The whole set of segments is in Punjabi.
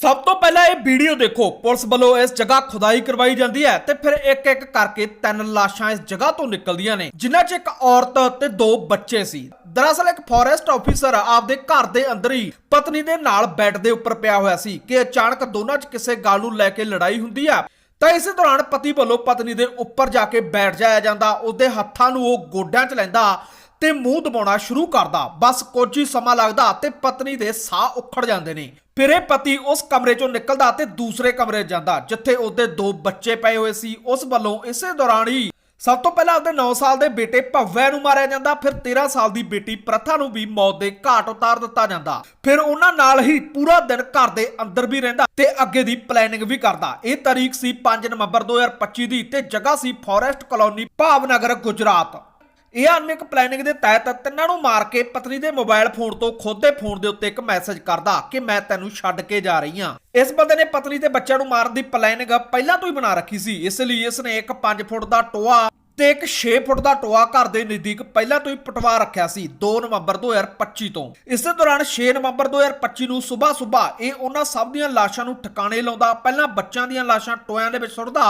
ਸਭ ਤੋਂ ਪਹਿਲਾਂ ਇਹ ਵੀਡੀਓ ਦੇਖੋ। ਪੁਲਿਸ ਵੱਲੋਂ ਇਸ ਜਗ੍ਹਾ ਖੁਦਾਈ ਕਰਵਾਈ ਜਾਂਦੀ ਹੈ ਤੇ ਫਿਰ ਇੱਕ ਇੱਕ ਕਰਕੇ ਤਿੰਨ ਲਾਸ਼ਾਂ ਇਸ ਜਗ੍ਹਾ ਤੋਂ ਨਿਕਲਦੀਆਂ ਨੇ, ਜਿਨ੍ਹਾਂ 'ਚ ਇੱਕ ਔਰਤ ਤੇ ਦੋ ਬੱਚੇ ਸੀ। ਦਰਅਸਲ ਇੱਕ ਫੋਰੈਸਟ ਆਫੀਸਰ ਆਪਦੇ ਘਰ ਦੇ ਅੰਦਰ ਹੀ ਪਤਨੀ ਦੇ ਨਾਲ ਬੈੱਡ ਦੇ ਉੱਪਰ ਪਿਆ ਹੋਇਆ ਸੀ ਕਿ ਅਚਾਨਕ ਦੋਨਾਂ 'ਚ ਕਿਸੇ ਗੱਲ ਨੂੰ ਲੈ ਕੇ ਲੜਾਈ ਹੁੰਦੀ ਆ, ਤਾਂ ਇਸੇ ਦੌਰਾਨ ਪਤੀ ਵੱਲੋਂ ਪਤਨੀ ਦੇ ਉੱਪਰ ਜਾ ਕੇ ਬੈਠ ਜਾਇਆ ਜਾਂਦਾ, ਉਹਦੇ ਹੱਥਾਂ ਨੂੰ ਉਹ ਗੋਡਿਆਂ 'ਚ ਲੈਂਦਾ ਤੇ ਮੂੰਹ ਦਬਾਉਣਾ ਸ਼ੁਰੂ ਕਰਦਾ। ਬਸ ਕੁਝ ਹੀ ਸਮਾਂ ਲੱਗਦਾ ਤੇ ਪਤਨੀ ਦੇ ਸਾਹ ਉਖੜ ਜਾਂਦੇ ਨੇ। ਫਿਰ ਇਹ ਪਤੀ ਉਸ ਕਮਰੇ ਚੋਂ ਨਿਕਲਦਾ ਤੇ ਦੂਸਰੇ ਕਮਰੇ ਜਾਂਦਾ, ਜਿੱਥੇ ਉਹਦੇ ਦੋ ਬੱਚੇ ਪਏ ਹੋਏ ਸੀ। ਉਸ ਵੱਲੋਂ ਇਸੇ ਦੌਰਾਨ ਹੀ ਸਭ ਤੋਂ ਪਹਿਲਾਂ ਉਹਦੇ 9 ਸਾਲ ਦੇ ਬੇਟੇ ਭਵੈ ਨੂੰ ਮਾਰਿਆ ਜਾਂਦਾ, ਫਿਰ 13 ਸਾਲ ਦੀ ਬੇਟੀ ਪ੍ਰਥਾ ਨੂੰ ਵੀ ਮੌਤ ਦੇ ਘਾਟ ਉਤਾਰ ਦਿੱਤਾ ਜਾਂਦਾ। ਫਿਰ ਉਹਨਾਂ ਨਾਲ ਹੀ ਪੂਰਾ ਦਿਨ ਘਰ ਦੇ ਅੰਦਰ ਵੀ ਰਹਿੰਦਾ ਤੇ ਅੱਗੇ ਦੀ ਪਲੈਨਿੰਗ ਵੀ ਕਰਦਾ। ਇਹ ਤਾਰੀਖ ਸੀ 5 ਨਵੰਬਰ 2025 ਦੀ ਤੇ ਜਗ੍ਹਾ ਸੀ ਫੋਰੈਸਟ ਕਲੋਨੀ ਭਾਵਨਗਰ, ਗੁਜਰਾਤ। ਇਹ ਅਨਿਕ ਪਲੈਨਿੰਗ ਦੇ ਤਹਿਤ ਤਿੰਨਾਂ ਨੂੰ ਮਾਰ ਕੇ ਪਤਨੀ ਦੇ ਮੋਬਾਈਲ ਫੋਨ ਤੋਂ ਖੁਦ ਦੇ ਫੋਨ ਦੇ ਉੱਤੇ ਇੱਕ ਮੈਸੇਜ ਕਰਦਾ ਕਿ ਮੈਂ ਤੈਨੂੰ ਛੱਡ ਕੇ ਜਾ ਰਹੀ ਹਾਂ। ਇਸ ਬੰਦੇ ਨੇ ਪਤਨੀ ਤੇ ਬੱਚਿਆਂ ਨੂੰ ਮਾਰਨ ਦੀ ਪਲੈਨਿੰਗ ਪਹਿਲਾਂ ਤੋਂ ਹੀ ਬਣਾ ਰੱਖੀ ਸੀ। ਇਸ ਲਈ ਇਸ ਨੇ ਇੱਕ 5 ਫੁੱਟ ਦਾ ਟੋਆ ਤੇ ਇੱਕ 6 ਫੁੱਟ ਦਾ ਟੋਆ ਘਰ ਦੇ ਨਜ਼ਦੀਕ ਪਹਿਲਾਂ ਤੋਂ ਹੀ ਪਟਵਾ ਰੱਖਿਆ ਸੀ 2 ਨਵੰਬਰ 2025 ਤੋਂ। ਇਸੇ ਦੌਰਾਨ 6 ਨਵੰਬਰ 2025 ਨੂੰ ਸਵੇਰ ਸਵੇਰ ਇਹ ਉਹਨਾਂ ਸਭ ਦੀਆਂ ਲਾਸ਼ਾਂ ਨੂੰ ਠਿਕਾਣੇ ਲਾਉਂਦਾ, ਪਹਿਲਾਂ ਬੱਚਿਆਂ ਦੀਆਂ ਲਾਸ਼ਾਂ ਟੋਇਆਂ ਦੇ ਵਿੱਚ ਸੁੱਟਦਾ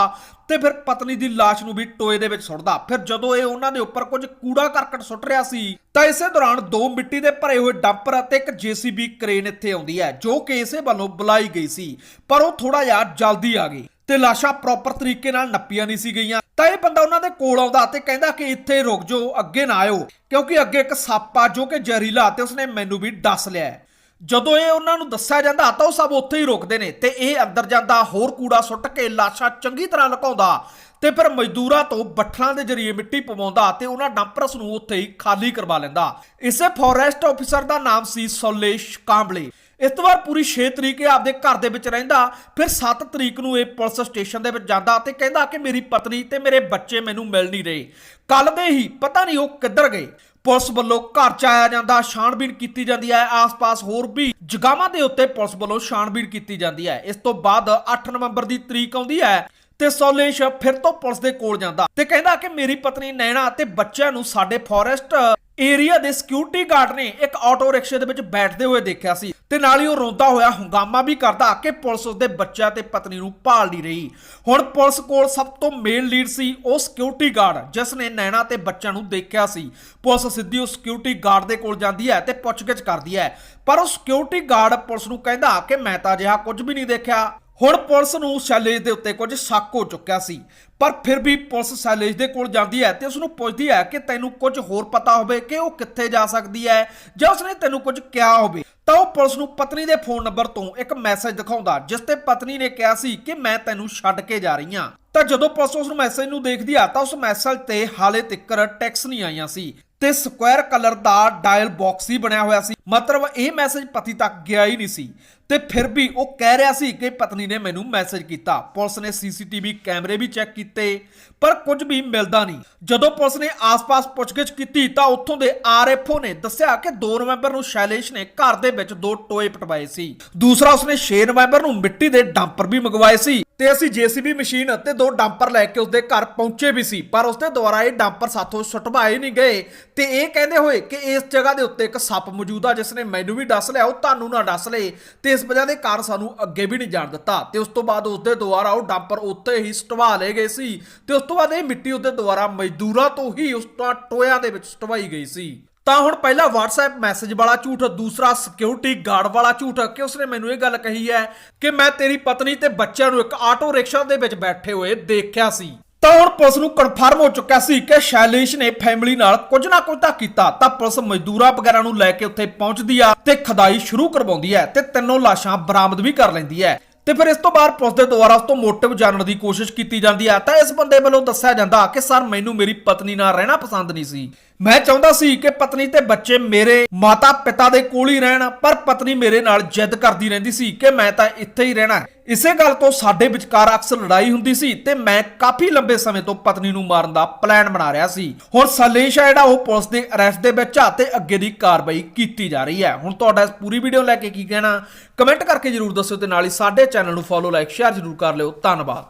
ਤੇ ਫਿਰ ਪਤਨੀ ਦੀ ਲਾਸ਼ ਨੂੰ ਵੀ ਟੋਏ ਦੇ ਵਿੱਚ ਸੁੱਟਦਾ। ਫਿਰ ਜਦੋਂ ਇਹ ਉਹਨਾਂ ਦੇ ਉੱਪਰ ਕੁਝ ਕੂੜਾ ਕਰਕਟ ਸੁੱਟ ਰਿਹਾ ਸੀ, ਤਾਂ ਇਸੇ ਦੌਰਾਨ ਦੋ ਮਿੱਟੀ ਦੇ ਭਰੇ ਹੋਏ ਡੰਪਰ ਅਤੇ ਇੱਕ ਜੀਸੀਬੀ ਕ੍ਰੇਨ ਇੱਥੇ ਆਉਂਦੀ ਹੈ, ਜੋ ਕਿ ਇਸੇ ਵੱਲੋਂ ਬੁਲਾਈ ਗਈ ਸੀ, ਪਰ ਉਹ ਥੋੜਾ ਜਿਹਾ ਜਲਦੀ ਆ ਗਈ। ਤੇ ਲਾਸ਼ਾਂ ਪ੍ਰੋਪਰ ਤਰੀਕੇ ਨਾਲ ਨੱਪੀਆਂ ਨਹੀਂ ਸੀ ਗਈਆਂ। ਤਾਂ ਇਹ ਬੰਦਾ ਉਹਨਾਂ ਦੇ ਕੋਲ ਆਉਂਦਾ ਤੇ ਕਹਿੰਦਾ ਕਿ ਇੱਥੇ ਰੁਕ ਜਾਓ, ਅੱਗੇ ਨਾ ਆਇਓ, ਕਿਉਂਕਿ ਅੱਗੇ ਇੱਕ ਸੱਪ ਆ ਜੋ ਕਿ ਜ਼ਹਿਰੀਲਾ ਤੇ ਉਸਨੇ ਮੈਨੂੰ ਵੀ ਡਸ ਲਿਆ ਜਦੋਂ ਇਹ ਉਹਨਾਂ ਨੂੰ ਦੱਸਿਆ ਜਾਂਦਾ ਤਾਂ ਉਹ ਸਭ ਉੱਥੇ ਹੀ ਰੁਕਦੇ ਨੇ ਤੇ ਇਹ ਅੰਦਰ ਜਾਂਦਾ, ਹੋਰ ਕੂੜਾ ਸੁੱਟ ਕੇ ਲਾਸ਼ਾਂ ਚੰਗੀ ਤਰ੍ਹਾਂ ਲੁਕਾਉਂਦਾ ਤੇ ਫਿਰ ਮਜ਼ਦੂਰਾਂ ਤੋਂ ਬੱਠਲਾਂ ਦੇ ਜਰੀਏ ਮਿੱਟੀ ਪਵਾਉਂਦਾ ਤੇ ਉਹਨਾਂ ਡੰਪਰਸ ਨੂੰ ਉੱਥੇ ਹੀ ਖਾਲੀ ਕਰਵਾ ਲੈਂਦਾ। ਇਸੇ ਫੋਰੈਸਟ ਆਫੀਸਰ ਦਾ ਨਾਮ ਸੀ ਸੋਲੇਸ਼ ਕਾਂਬਲੇ। ਇਸ ਤੋਂ ਬਾਅਦ ਪੂਰੀ 6 ਤਰੀਕ ਇਹ ਆਪਦੇ ਘਰ ਦੇ ਵਿੱਚ ਰਹਿੰਦਾ, ਫਿਰ 7 ਤਰੀਕ ਨੂੰ ਇਹ ਪੁਲਿਸ ਸਟੇਸ਼ਨ ਦੇ ਵਿੱਚ ਜਾਂਦਾ ਤੇ ਕਹਿੰਦਾ ਕਿ ਮੇਰੀ ਪਤਨੀ ਤੇ ਮੇਰੇ ਬੱਚੇ ਮੈਨੂੰ ਮਿਲ ਨਹੀਂ ਰਹੇ। ਕੱਲ ਦੇ ਹੀ ਪਤਾ ਨਹੀਂ ਉਹ ਕਿੱਧਰ ਗਏ। ਪੁਲਿਸ ਵੱਲੋਂ ਘਰ ਚ ਆਇਆ ਜਾਂਦਾ, ਛਾਣਬੀਣ ਕੀਤੀ ਜਾਂਦੀ ਹੈ। ਆਸ-ਪਾਸ ਹੋਰ ਵੀ ਜਗਾਵਾਂ ਦੇ ਉੱਤੇ ਪੁਲਿਸ ਵੱਲੋਂ ਛਾਣਬੀਣ ਕੀਤੀ ਜਾਂਦੀ ਹੈ। ਇਸ ਤੋਂ ਬਾਅਦ 8 ਨਵੰਬਰ ਦੀ ਤਰੀਕ ਆਉਂਦੀ ਹੈ ਤੇ ਸੋਲੇਸ਼ ਫਿਰ ਤੋਂ ਪੁਲਿਸ ਦੇ ਕੋਲ ਜਾਂਦਾ ਤੇ ਕਹਿੰਦਾ ਕਿ ਮੇਰੀ ਪਤਨੀ ਨੈਣਾ ਤੇ ਬੱਚਿਆਂ ਨੂੰ ਸਾਡੇ ਫੋਰੈਸਟ ਏਰੀਆ ਦੇ ਸਿਕਿਉਰਿਟੀ ਗਾਰਡ ਨੇ ਇੱਕ ਆਟੋ ਰਿਕਸ਼ੇ ਦੇ ਵਿੱਚ ਬੈਠਦੇ ਹੋਏ ਦੇਖਿਆ ਸੀ ਤੇ ਨਾਲ ਹੀ ਉਹ ਰੋਂਦਾ ਹੋਇਆ ਹੰਗਾਮਾ ਵੀ ਕਰਦਾ ਕਿ ਪੁਲਿਸ ਉਸਦੇ ਬੱਚਿਆਂ ਤੇ ਪਤਨੀ ਨੂੰ ਭਾਲ ਨਹੀਂ ਰਹੀ। ਹੁਣ ਪੁਲਿਸ ਕੋਲ ਸਭ ਤੋਂ ਮੇਨ ਲੀਡ ਸੀ ਉਹ ਸਿਕਿਉਰਿਟੀ ਗਾਰਡ, ਜਿਸ ਨੇ ਨੈਣਾ ਤੇ ਬੱਚਿਆਂ ਨੂੰ ਦੇਖਿਆ ਸੀ। ਪੁਲਿਸ ਸਿੱਧੀ ਉਸ ਸਿਕਿਉਰਿਟੀ ਗਾਰਡ ਦੇ ਕੋਲ ਜਾਂਦੀ ਹੈ ਤੇ ਪੁੱਛਗਿੱਛ ਕਰਦੀ ਹੈ। ਪਰ ਉਹ ਸਿਕਿਉਰਿਟੀ ਗਾਰਡ ਪੁਲਿਸ ਨੂੰ ਕਹਿੰਦਾ ਕਿ ਮੈਂ ਤਾਂ ਅਜਿਹਾ ਕੁਝ ਵੀ ਨਹੀਂ ਦੇਖਿਆ। ਹੁਣ ਪੁਲਿਸ ਨੂੰ ਸ਼ੈਲੇਜ ਦੇ ਉੱਤੇ ਕੁਝ ਸ਼ੱਕ ਹੋ ਚੁੱਕਿਆ ਸੀ, ਪਰ ਫਿਰ ਵੀ ਪੁਲਿਸ ਸ਼ੈਲੇਜ ਦੇ ਕੋਲ ਜਾਂਦੀ ਹੈ ਤੇ ਉਸ ਨੂੰ ਪੁੱਛਦੀ ਹੈ ਕਿ ਤੈਨੂੰ ਕੁਝ ਹੋਰ ਪਤਾ ਹੋਵੇ ਕਿ ਉਹ ਕਿੱਥੇ ਜਾ ਸਕਦੀ ਹੈ ਜਾਂ ਉਸਨੇ ਤੈਨੂੰ ਕੁਝ ਕਿਹਾ ਹੋਵੇ। ਤਾਂ ਉਹ ਪੁਲਿਸ ਨੂੰ ਪਤਨੀ ਦੇ ਫੋਨ ਨੰਬਰ ਤੋਂ ਇੱਕ ਮੈਸੇਜ ਦਿਖਾਉਂਦਾ, ਜਿਸ ਤੇ ਪਤਨੀ ਨੇ ਕਿਹਾ ਸੀ ਕਿ ਮੈਂ ਤੈਨੂੰ ਛੱਡ ਕੇ ਜਾ ਰਹੀ ਹਾਂ। ਤਾਂ ਜਦੋਂ ਪੁਲਿਸ ਉਸ ਮੈਸੇਜ ਨੂੰ ਦੇਖਦੀ ਆ ਤਾਂ ਉਸ ਮੈਸੇਜ ਤੇ ਹਾਲੇ ਤੱਕ ਟੈਕਸ ਨਹੀਂ ਆਈਆਂ ਸੀ। ਤੇ ਸਕੁਅਰ ਕਲਰ ਦਾ ਡਾਇਲ ਬਾਕਸ ਹੀ ਬਣਿਆ ਹੋਇਆ ਸੀ। ਮਤਲਬ ਇਹ ਮੈਸੇਜ ਪਤੀ ਤੱਕ ਗਿਆ ਹੀ ਨਹੀਂ ਸੀ। ਤੇ ਫਿਰ ਵੀ ਉਹ ਕਹਿ ਰਿਹਾ ਸੀ ਕਿ ਪਤਨੀ ਨੇ ਮੈਨੂੰ ਮੈਸੇਜ ਕੀਤਾ। ਪੁਲਿਸ ਨੇ ਸੀਸੀਟੀਵੀ ਕੈਮਰੇ ਵੀ ਚੈੱਕ ਕੀਤੇ, ਪਰ ਕੁਝ ਵੀ ਮਿਲਦਾ ਨਹੀਂ। ਜਦੋਂ ਪੁਲਿਸ ਨੇ ਆਸ-ਪਾਸ ਪੁੱਛਗਿੱਛ ਕੀਤੀ ਤਾਂ ਉੱਥੋਂ ਦੇ ਆਰਐਫਓ ਨੇ ਦੱਸਿਆ ਕਿ 2 ਨਵੰਬਰ ਨੂੰ ਸ਼ੈਲੇਸ਼ ਨੇ ਘਰ ਦੇ ਵਿੱਚ ਦੋ ਟੋਏ ਪਟਵਾਏ ਸੀ। ਦੂਸਰਾ ਉਸਨੇ 6 ਨਵੰਬਰ ਨੂੰ ਮਿੱਟੀ ਦੇ ਡੰਪਰ ਵੀ ਮੰਗਵਾਏ ਸੀ। ਤੇ ਅਸੀਂ ਜੀਸੀਬੀ ਮਸ਼ੀਨ ਅਤੇ ਦੋ ਡੰਪਰ ਲੈ ਕੇ ਉਸਦੇ ਘਰ ਪਹੁੰਚੇ ਵੀ ਸੀ, ਪਰ ਉਸਦੇ ਦੁਆਰਾ ਇਹ ਡੰਪਰ ਸਾਥੋਂ ਸੁੱਟਵਾਏ ਨਹੀਂ ਗਏ। ਤੇ ਇਹ ਕਹਿੰਦੇ ਹੋਏ ਕਿ ਇਸ ਜਗ੍ਹਾ ਦੇ ਉੱਤੇ ਇੱਕ ਸੱਪ ਮੌਜੂਦ ਆ ਜਿਸ ਨੇ ਮੈਨੂੰ ਵੀ ਡਸ ਲਿਆ, ਉਹ ਤੁਹਾਨੂੰ ਨਾ ਡਸ ਲਏ। ਤੇ ਇਸ ਵਜ੍ਹਾ ਦੇ ਕਾਰਨ ਸਾਨੂੰ ਅੱਗੇ ਵੀ ਨਹੀਂ ਜਾਣ ਦਿੱਤਾ। ਤੇ ਉਸ ਤੋਂ ਬਾਅਦ ਉਸਦੇ ਦੁਆਰਾ ਉਹ ਡੰਪਰ ਉੱਤੇ ਹੀ ਸਟਵਾ ਲਏ ਗਏ ਸੀ। ਤੇ ਉਸ ਤੋਂ ਬਾਅਦ ਇਹ ਮਿੱਟੀ ਉਸਦੇ ਦੁਆਰਾ ਮਜ਼ਦੂਰਾਂ ਤੋਂ ਹੀ ਉਸ ਤੋਂ ਟੋਇਆਂ ਦੇ ਵਿੱਚ ਸਟਵਾਈ ਗਈ ਸੀ। ਤਾਂ ਹੁਣ ਪਹਿਲਾ WhatsApp ਮੈਸੇਜ ਵਾਲਾ ਝੂਠ, ਦੂਸਰਾ ਸਿਕਿਉਰਿਟੀ ਗਾਰਡ ਵਾਲਾ ਝੂਠ, ਕਿ ਉਸਨੇ ਮੈਨੂੰ ਇਹ ਗੱਲ ਕਹੀ ਹੈ ਕਿ ਮੈਂ ਤੇਰੀ ਪਤਨੀ ਤੇ ਬੱਚਿਆਂ ਨੂੰ ਇੱਕ ਆਟੋ ਰਿਕਸ਼ਾ ਦੇ ਵਿੱਚ ਬੈਠੇ ਹੋਏ ਦੇਖਿਆ ਸੀ। ਤਾਂ ਹੁਣ ਪੁਲਿਸ ਨੂੰ ਕਨਫਰਮ ਹੋ ਚੁੱਕਿਆ ਸੀ ਕਿ ਸ਼ੈਲੇਸ਼ ਨੇ ਫੈਮਿਲੀ ਨਾਲ ਕੁਝ ਨਾ ਕੁਝ ਤਾਂ ਕੀਤਾ, ਤਾਂ ਪੁਲਿਸ ਮਜ਼ਦੂਰਾਂ ਵਗੈਰਾ ਨੂੰ ਲੈ ਕੇ ਉੱਥੇ ਪਹੁੰਚਦੀ ਆ ਤੇ ਖਦਾਈ ਸ਼ੁਰੂ ਕਰਵਾਉਂਦੀ ਹੈ ਤੇ ਤਿੰਨੋਂ ਲਾਸ਼ਾਂ ਬਰਾਮਦ ਵੀ ਕਰ ਲੈਂਦੀ ਹੈ। ਤੇ ਫਿਰ ਇਸ ਤੋਂ ਬਾਅਦ ਪੁਲਿਸ ਦੇ ਦੁਆਰਾ ਉਸ ਤੋਂ ਮੋਟਿਵ ਜਾਣਨ ਦੀ ਕੋਸ਼ਿਸ਼ ਕੀਤੀ ਜਾਂਦੀ ਹੈ। ਤਾਂ ਇਸ ਬੰਦੇ ਵੱਲੋਂ ਦੱਸਿਆ ਜਾਂਦਾ ਕਿ ਸਰ, ਮੈਨੂੰ ਮੇਰੀ ਪਤਨੀ ਨਾਲ ਰਹਿਣਾ ਪਸੰਦ ਨਹੀਂ ਸੀ। ਮੈਂ ਚਾਹੁੰਦਾ ਸੀ ਕਿ ਪਤਨੀ ਤੇ ਬੱਚੇ ਮੇਰੇ ਮਾਤਾ ਪਿਤਾ ਦੇ ਕੋਲ ਹੀ ਰਹਿਣ, ਪਰ ਪਤਨੀ ਮੇਰੇ ਨਾਲ ਜਿੱਦ ਕਰਦੀ ਰਹਿੰਦੀ ਸੀ ਕਿ ਮੈਂ ਤਾਂ ਇੱਥੇ ਹੀ ਰਹਿਣਾ ਹੈ। ਇਸੇ ਗੱਲ ਤੋਂ ਸਾਡੇ ਵਿਚਕਾਰ ਅਕਸਰ ਲੜਾਈ ਹੁੰਦੀ ਸੀ ਤੇ ਮੈਂ ਕਾਫੀ ਲੰਬੇ ਸਮੇਂ ਤੋਂ ਪਤਨੀ ਨੂੰ ਮਾਰਨ ਦਾ ਪਲਾਨ ਬਣਾ ਰਿਹਾ ਸੀ। ਹੁਣ ਸਲੇਸ਼ ਆ ਜਿਹੜਾ, ਉਹ ਪੁਲਿਸ ਦੇ ਅਰੈਸਟ ਦੇ ਵਿੱਚ ਆ ਤੇ ਅੱਗੇ ਦੀ ਕਾਰਵਾਈ ਕੀਤੀ ਜਾ ਰਹੀ ਹੈ। ਹੁਣ ਤੁਹਾਡਾ ਇਸ ਪੂਰੀ ਵੀਡੀਓ ਲੈ ਕੇ ਕੀ ਕਹਿਣਾ? ਕਮੈਂਟ ਕਰਕੇ ਜਰੂਰ ਦੱਸਿਓ ਤੇ ਨਾਲ ਹੀ ਸਾਡੇ ਚੈਨਲ ਨੂੰ ਫੋਲੋ, ਲਾਈਕ, ਸ਼ੇਅਰ ਜਰੂਰ ਕਰ ਲਿਓ। ਧੰਨਵਾਦ।